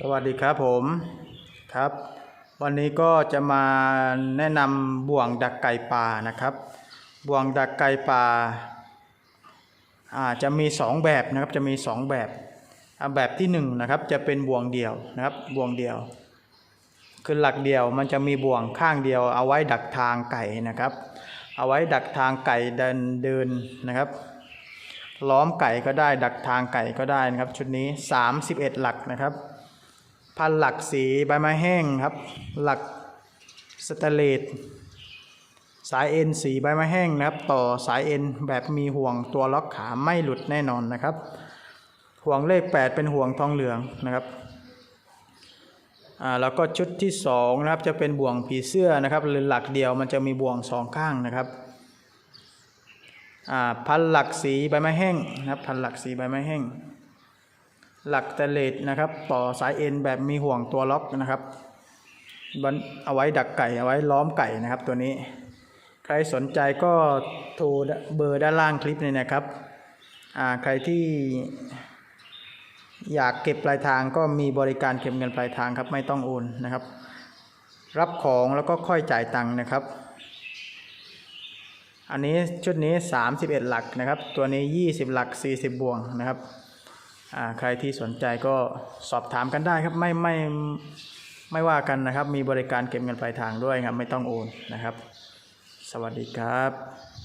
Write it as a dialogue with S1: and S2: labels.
S1: สวัสดีครับผมครับ วันนี้ก็จะมาแนะนำบ่วงดักไก่ป่านะครับ บ่วงดักไก่ป่าอาจะมีสองแบบนะครับจะมีสองแบบอ่าแบบที่หนึ่งนะครับจะเป็นบ่วงเดี่ยวนะครับบ่วงเดี่ยว คือหลักเดียวมันจะมีบ่วงข้างเดียว เอาไว้ดักทางไก่นะครับ เอาไว้ดักทางไก่เดินเดินนะครับล้อมไก่ก็ได้ดักทางไก่ก็ได้นะครับ ชุดนี้ 31 หลักนะครับ พันหลักสีใบไม้แห้งครับ หลักสแตเลสสายเอ็นสีใบไม้แห้งนะครับ ต่อสายเอ็นแบบมีห่วงตัวล็อกขาไม่หลุดแน่นอนนะครับ ห่วงเลข 8 เป็นห่วงทองเหลืองนะครับอ่าแล้วก็ชุดที่2นะครับจะเป็นบ่วงผีเสื้อนะครับหรือหลักเดียวมันจะมีบ่วงสองข้างนะครับอ่าพันหลักสีใบไม้แห้งนะครับพันหลักสีใบไม้แห้ง หลักสแตนเลสนะครับ ต่อสายเอ็นแบบมีห่วงตัวล็อกนะครับเอาไว้ดักไก่เอาไว้ล้อมไก่นะครับตัวนี้ ใครสนใจก็โทรเบอร์ด้านล่างคลิปนี้นะครับอ่าใครที่อยากเก็บปลายทางก็มีบริการเก็บเงินปลายทางครับไม่ต้องโอนนะครับ รับของแล้วก็ค่อยจ่ายตังค์นะครับ อันนี้ชุดนี้ 31 หลักนะครับ ตัวนี้ 20 หลัก 40 บวงนะครับ ใครที่สนใจก็สอบถามกันได้ครับไม่ไม่ไม่ว่ากันนะครับ มีบริการเก็บเงินปลายทางด้วยครับ ไม่ต้องโอนนะครับ สวัสดีครับ